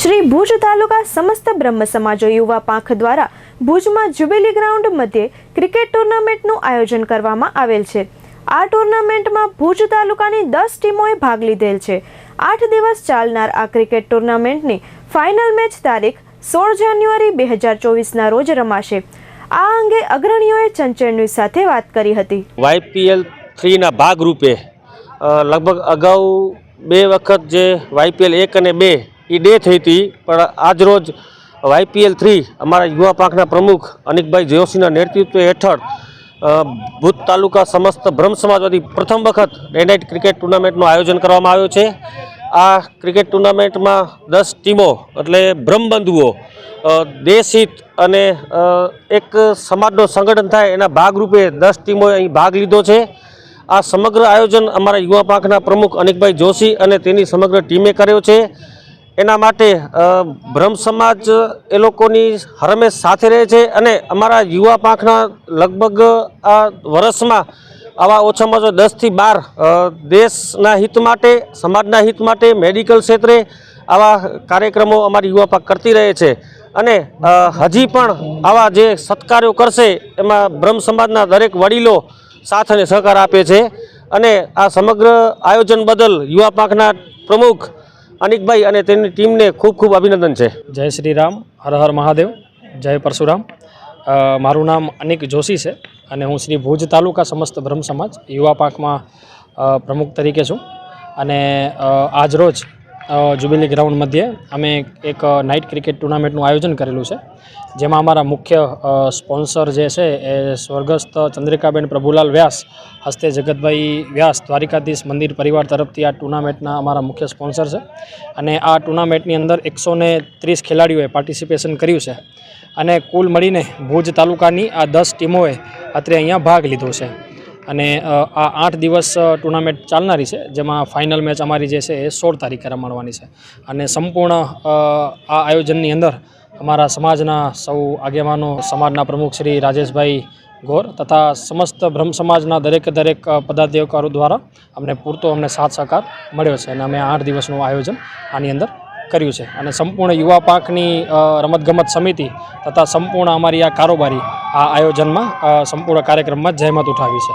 શ્રી ભુજ તાલુકા સમસ્ત બ્રહ્મ સમાજ યુવા પાંખ દ્વારા ભુજમાં જ્યુબિલી ગ્રાઉન્ડ મધ્યે ક્રિકેટ ટુર્નામેન્ટનું આયોજન કરવામાં આવેલ છે. આ ટુર્નામેન્ટમાં ભુજ તાલુકાની દસ ટીમોએ ભાગ લીધેલ છે. આઠ દિવસ ચાલનાર આ ક્રિકેટ ટુર્નામેન્ટની ફાઇનલ મેચ તારીખ સોળ જાન્યુઆરી બે હજાર ચોવીસના રોજ રમાશે. આ અંગે અગ્રણીઓએ ચંચળ સાથે વાત કરી હતી. વાયપીએલ થ્રીના ભાગરૂપે લગભગ અગાઉ બે વખત જે વાયપીએલ એક અને બે એ ડે થઈ હતી, પણ આજરોજ વાયપીએલ થ્રી, અમારા યુવા પાંખના પ્રમુખ અનિકભાઈ જોશીના નેતૃત્વ હેઠળ ભૂત તાલુકા સમસ્ત બ્રહ્મ સમાજમાંથી પ્રથમ વખત ડે નાઇટ ક્રિકેટ ટુર્નામેન્ટનું આયોજન કરવામાં આવ્યું છે. આ ક્રિકેટ ટુર્નામેન્ટમાં દસ ટીમો, એટલે બ્રહ્મબંધુઓ દેશિત અને એક સમાજનું સંગઠન થાય એના ભાગરૂપે દસ ટીમોએ અહીં ભાગ લીધો છે. આ સમગ્ર આયોજન અમારા યુવા પાંખના પ્રમુખ અનિકભાઈ જોશી અને તેની સમગ્ર ટીમે કર્યો છે. એના માટે બ્રહ્મ સમાજ એ લોકોની હરમેશ સાથે રહે છે અને અમારા યુવા પાંખના લગભગ આ વર્ષમાં આવા ઓછામાં ઓછા દસથી બાર દેશના હિત માટે, સમાજના હિત માટે મેડિકલ ક્ષેત્રે આવા કાર્યક્રમો અમારી યુવા પાંખ કરતી રહે છે. અને હજી પણ આવા જે સત્કાર્યો કરશે, એમાં બ્રહ્મ સમાજના દરેક વડીલો સાથ અને સહકાર આપે છે. અને આ સમગ્ર આયોજન બદલ યુવા પાંખના પ્રમુખ અનિકભાઈ અને તેની ટીમને ખૂબ ખૂબ અભિનંદન છે. જય શ્રી રામ હર હર મહાદેવ, જય પરશુરામ. મારું નામ અનિક જોશી છે અને હું શ્રી ભુજ તાલુકા સમસ્ત બ્રહ્મ સમાજ યુવા પાંખમાં પ્રમુખ તરીકે છું. અને આજરોજ અ, જ્યુબિલી ગ્રાઉન્ડ મધ્યે અમે એક નાઇટ ક્રિકેટ ટુર્નામેન્ટનું આયોજન કરેલું છે. જેમાં અમારા મુખ્ય સ્પોન્સર જે છે એ સ્વર્ગસ્થ ચંદ્રિકાબેન પ્રભુલાલ વ્યાસ હસ્તે જગતભાઈ વ્યાસ દ્વારિકાધીશ મંદિર પરિવાર તરફથી આ ટુર્નામેન્ટના અમારા મુખ્ય સ્પોન્સર છે. અને આ ટુર્નામેન્ટની અંદર એકસો ત્રીસ ખેલાડીઓએ પાર્ટિસિપેશન કર્યું છે. અને કુલ મળીને ભુજ તાલુકાની આ દસ ટીમોએ અત્રે અહીંયા ભાગ લીધો છે. અને આ આઠ દિવસ ટુર્નામેન્ટ ચાલનારી છે, જેમાં ફાઇનલ મેચ અમારી જે છે એ સોળ તારીખે રમાડવાની છે. અને સંપૂર્ણ આ આયોજનની અંદર અમારા સમાજના સૌ આગેવાનો, સમાજના પ્રમુખ શ્રી રાજેશભાઈ ગોર તથા સમસ્ત બ્રહ્મ સમાજના દરેક દરેક પદાધિકારો દ્વારા અમને પૂરતો અમને સાથ સહકાર મળ્યો છે અને અમે આઠ દિવસનું આયોજન આની અંદર કર્યું છે. અને સંપૂર્ણ યુવા પાકની રમતગમત સમિતિ તથા સંપૂર્ણ અમારી આ કારોબારી આ આયોજનમાં સંપૂર્ણ કાર્યક્રમમાં જહેમત ઉઠાવી છે.